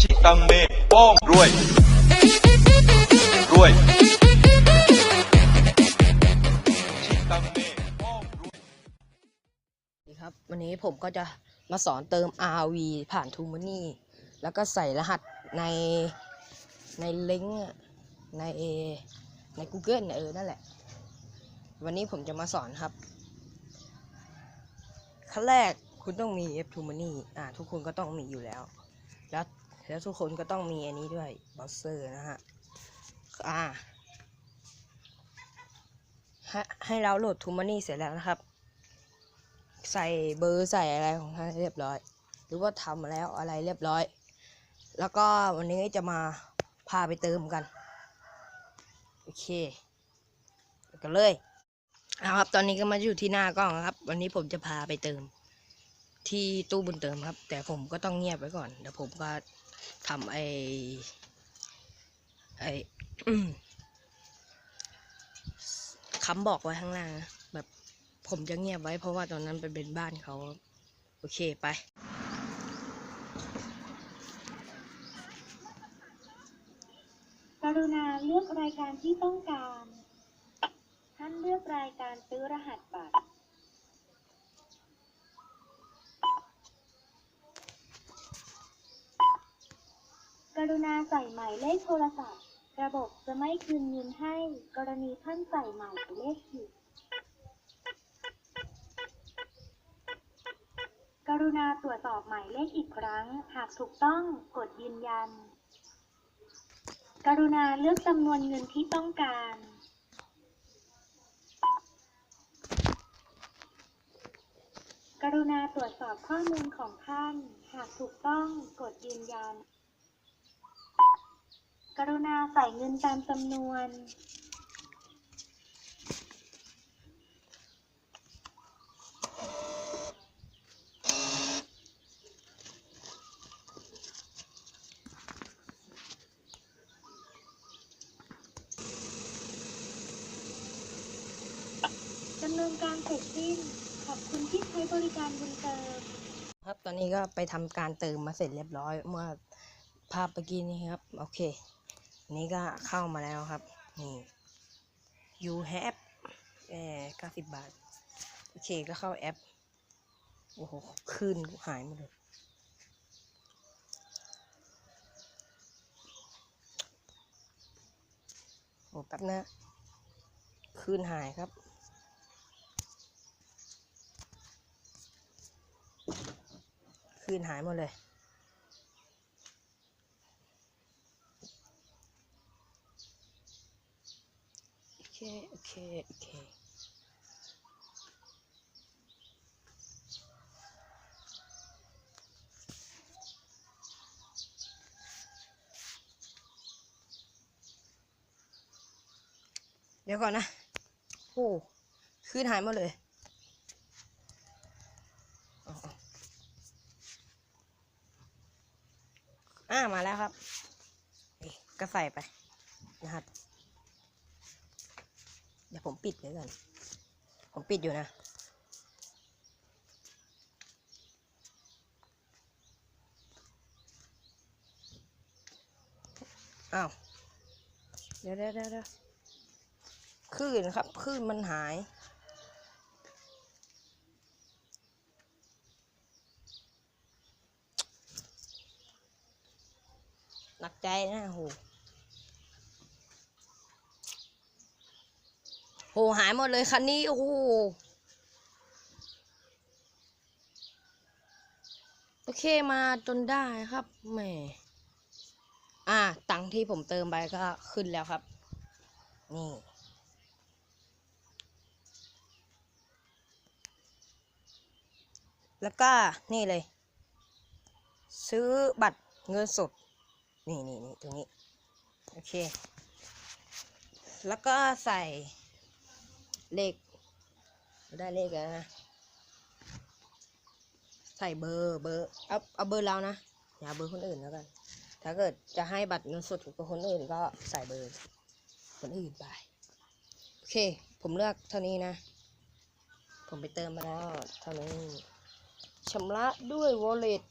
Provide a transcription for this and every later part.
ชิตังเมป้องรวยรวยชิตังเมป้องรวยสวัสดีครับ วันนี้ผมก็จะมาสอนเติม RV ผ่าน t ูม n นี่ แล้วก็ใส่รหัสในในลิงก์อะในใน Google น่ะเออ นั่นแหละ วันนี้ผมจะมาสอนครับ ขั้นแรกคุณต้องมี F t o Money อ่าทุกคนก็ต้องมีอยู่แล้ว แล้วแล้วทุกคนก็ต้องมีอันนี้ด้วย b อ o เซอร์นะฮะอ่าให้ให้เราโหลด t ูม Money เสร็จแล้วนะครับ ใส่เบอร์ใส่อะไรของท่านให้เรียบร้อย หรือว่าทำแล้วอะไรเรียบร้อย แล้วก็วันนี้จะมาพาไปเติมกัน โอเคไปกันเลย เอาครับ ตอนนี้ก็มาอยู่ที่หน้ากล้องครับ วันนี้ผมจะพาไปเติม ที่ตู้บุญเติมครับ แต่ผมก็ต้องเงียบไว้ก่อนเดี๋ยวผมก็ทำไอไอคำบอกไว้ข้างล่างนะแบบผมจะเงียบไว้เพราะว่าตอนนั้นเป็นเป็นบ้านเขา โอเคไปกรุณาเลือกรายการที่ต้องการ ท่านเลือกรายการซื้อรหัสบัตร กรุณาใส่หมายเลขโทรศัพท์ ระบบจะไม่คืนเงินให้ กรณีท่านใส่หมายเลขผิด กรุณาตรวจสอบหมายเลขอีกครั้ง หากถูกต้องกดยืนยัน กรุณาเลือกจำนวนเงินที่ต้องการ กรุณาตรวจสอบข้อมูลของท่าน หากถูกต้องกดยืนยัน กรุณาใส่เงินตามจำนวน ดำเนินการเสร็จสิ้น อบคุณที่ใช้บริการบุญเติม ครับตอนนี้ก็ไปทำการเติมมาเสร็จเรียบร้อย เมื่อภาพเมื่อกี้นี้ครับ โอเคนนี้ก็เข้ามาแล้วครับ นี่ you have เอ่อ90บบาท โอเคก็เข้าแอป โอ้โหคลื่นหายหมดเลย โอ้แป๊บนะ คืนหายครับ คืนหายหมดเลย โอเค โอเค โอเคเดี๋ยวก่อนนะ โอ้ คืนหายหมดเลยเอาเอา อ่า มาแล้วครับนี่ก็ใส่ไปนะครับ เดี๋ยวผมปิดไว้ก่อน ผมปิดอยู่นะอ้าวเดี๋ยวเดี๋ยวเดี๋ยวเดี๋ยวคลื่นครับคลื่นมันหาย หนัก ใจนะโหโหหายหมดเลยคันนี้ โอ้โหโอเคมาจนได้ครับแหมอ่า ตังที่ผมเติมไปก็ขึ้นแล้วครับ นี่แล้วก็นี่เลย ซื้อบัตรเงินสด นี่นี่นี่ตรงนี้ โอเค แล้วก็ใส่เลขได้เลขแล้วนะ ใส่เบอร์เบอร์เอาเอาเบอร์เรานะ อย่าเบอร์คนอื่นแล้วกัน ถ้าเกิดจะให้บัตรเงินสดกับคนอื่นก็ใส่เบอร์ คนอื่นไป โอเค ผมเลือกเท่านี้นะ ผมไปเติมมาแล้วเท่านั้ชำระด้วย wallet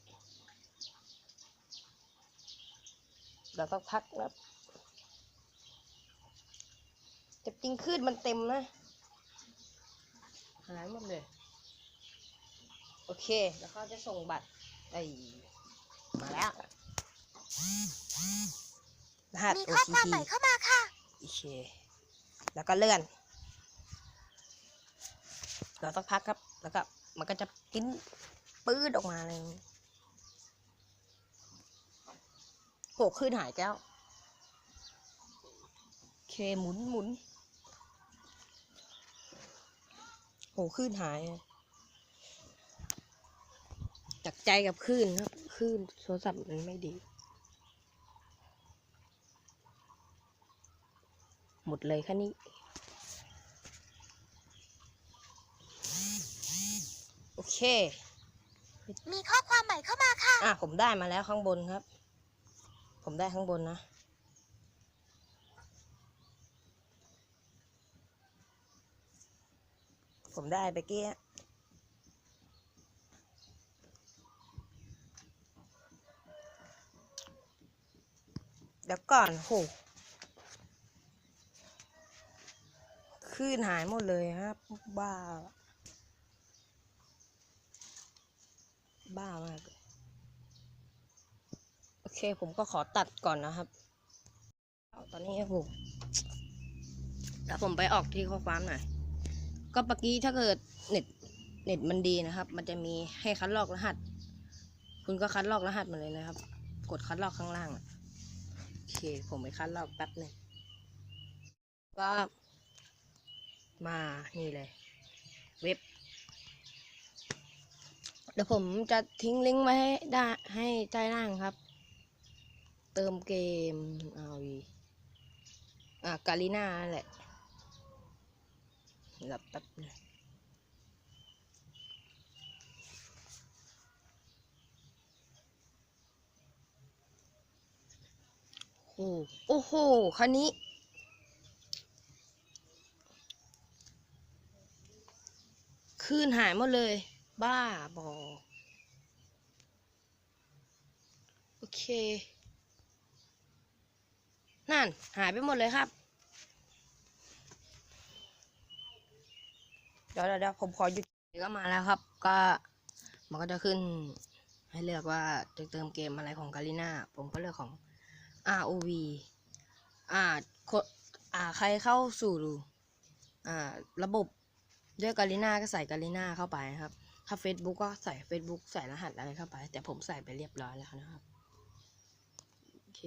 เดี๋ยวต้องพักนะแต่จริงขึ้นมันเต็มนะ หายหมดเลย โอเค แล้วเขาจะส่งบัตรไอ้มาแล้วรหัส มีข้อความ OTP ใหม่เข้ามาค่ะ โอเค แล้วก็เลื่อนเราต้องพักครับ แล้วก็มันก็จะปิ้นปื้ดออกมาเลย โหขึ้นหายแก้ว โอเคหมุนหมุนโหขึ้นหายอะจากใจกับคลื่นครับคลื่นโทรศัพท์มันไม่ดี หมดเลยแค่นี้โอเค มีข้อความใหม่เข้ามาค่ะ อะ ผมได้มาแล้วข้างบนครับ ผมได้ข้างบนนะผมได้ไปเกี้ยเดี๋ยวก่อนโหคลื่นหายหมดเลยครับ บ้า บ้ามาก เลยโอเคผมก็ขอตัดก่อนนะครับตอนนี้ผมแล้วผมไปออกที่ข้อความหน่อย ก็เมื่อกี้ถ้าเกิดเน็ตเน็ตมันดีนะครับ มันจะมีให้คัดลอกรหัส คุณก็คัดลอกรหัสมาเลยนะครับ กดคัดลอกข้างล่างโอเค ผมไปคัดลอกแป๊บหนึ่งก็มานี่เลย เว็บ เดี๋ยวผมจะทิ้งลิงก์ไว้ให้ได้ให้ใต้ล่างครับ เติมเกมเอาวีอะกาลิน่าแหละหลับแป๊บนึงโอ้โหโอ้โห คันนี้ คืนหายหมดเลย บ้าบอ โอเค นั่นหายไปหมดเลยครับ เดี๋ยวเดี๋ยวผมขอหยุดก็มาแล้วครับ ก็มันก็จะขึ้น ให้เลือกว่าจะเติมเกมอะไรของกาลิน่าผมก็เลือกของ ROV อ่าคนอ่าใครเข้าสู่อ่าระบบด้วยกาลิน่าก็ใส่กาลิน่าเข้าไปนะครับ ถ้า Facebook ก็ใส่ Facebook ใส่รหัสอะไรเข้าไป แต่ผมใส่ไปเรียบร้อยแล้วนะครับ โอเค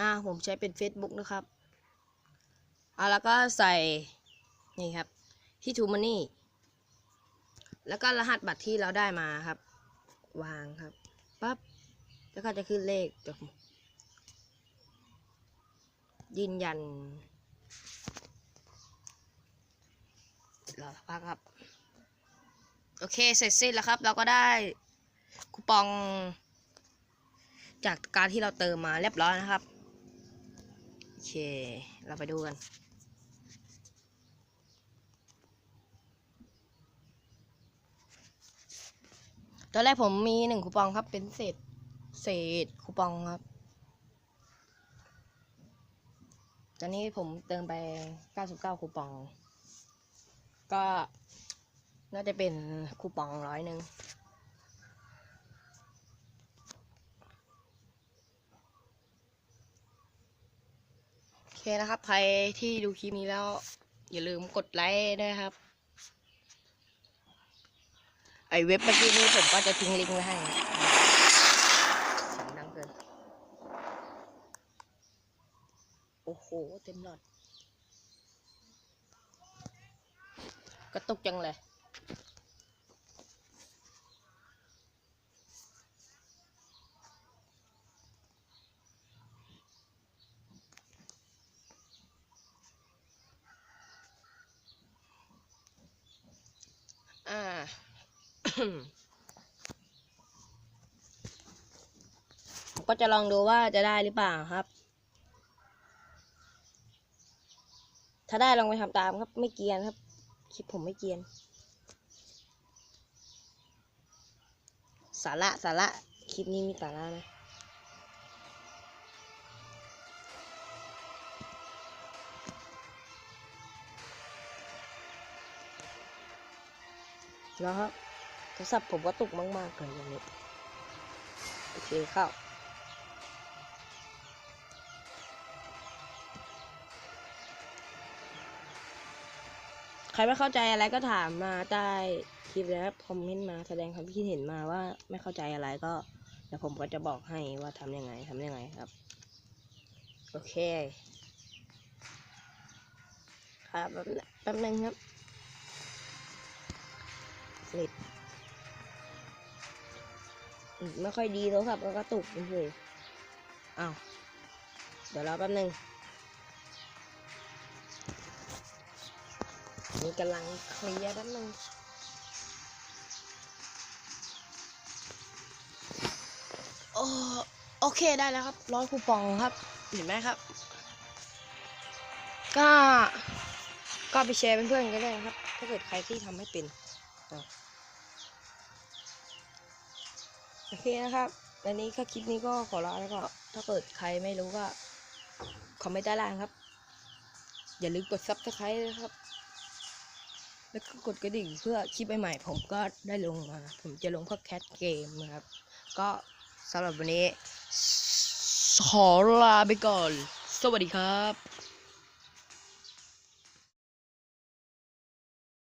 อ่าผมใช้เป็น Facebook นะครับอ่าแล้วก็ใส่ นี่ครับ ที่ทูมันนี่ แล้วก็รหัสบัตรที่เราได้มาครับ วางครับ ปั๊บ แล้วก็จะขึ้นเลขเดี๋ยวผมยืนยันรอสักพักครับ โอเค เสร็จสิ้นแล้วครับ เราก็ได้คูปอง จากการที่เราเติมมาเรียบร้อยนะครับ เค เราไปดูกัน ตอนแรกผมมีหนึ่งคูปองครับ เป็นเศษ เศษคูปองครับ ตอนนี้ผมเติมไป 99 คูปอง ก็น่าจะเป็นคูปองร้อยหนึ่ง โอเคนะครับใครที่ดูคลิปนี้แล้ว อย่าลืมกดไลค์ด้วยครับ ไอเว็บเมื่อกี้นี้ผมก็จะทิ้งลิงก์ไว้ให้เสียงดังเกิน โอ้โห เต็มหลอด กระตุกจังเลย ผม ก็จะลองดูว่าจะได้หรือเปล่าครับ ถ้าได้ลองไปทำตามครับ ไม่เกียนครับ คลิปผมไม่เกียน สาระสาระคลิปนี้มีสาระนะแล้วครับโทรศัพท์ผมก็ตกมากๆเลยอย่างนี้ โอเคเข้า ใครไม่เข้าใจอะไรก็ถามมาใต้คลิปแล้วคอมเมนต์มาแสดงความคิดเห็นมาว่าไม่เข้าใจอะไรก็เดี๋ยวผมก็จะบอกให้ว่าทำยังไงทำยังไงครับ โอเค ครับแป๊บนึงแป๊บนึงครับเน็ตไม่ค่อยดีโทรศัพท์ก็กระตุกเลยอ้าวเดี๋ยวรอแป๊บนึง นี่กำลังเคลียร์แป๊บนึงโอโอเคได้แล้วครับ ร้อยคูปองครับ เห็นไหมครับ ก็ ก็ไปแชร์เพื่อนๆกันได้ครับ ถ้าเกิดใครที่ทำไม่เป็น โอเคนะครับอันนี้ก็คลิปนี้ก็ขอลาแล้วก็ ถ้าเกิดใครไม่รู้ก็คอมเมนต์ใต้ล่างครับ อย่าลืมกดซับสไครต์นะครับ แล้วก็กดกระดิ่งเพื่อคลิปใหม่ๆผมก็ได้ลงมา ผมจะลงพวกแคทเกมนะครับ ก็สำหรับวันนี้ขอลาไปก่อน สวัสดีครับ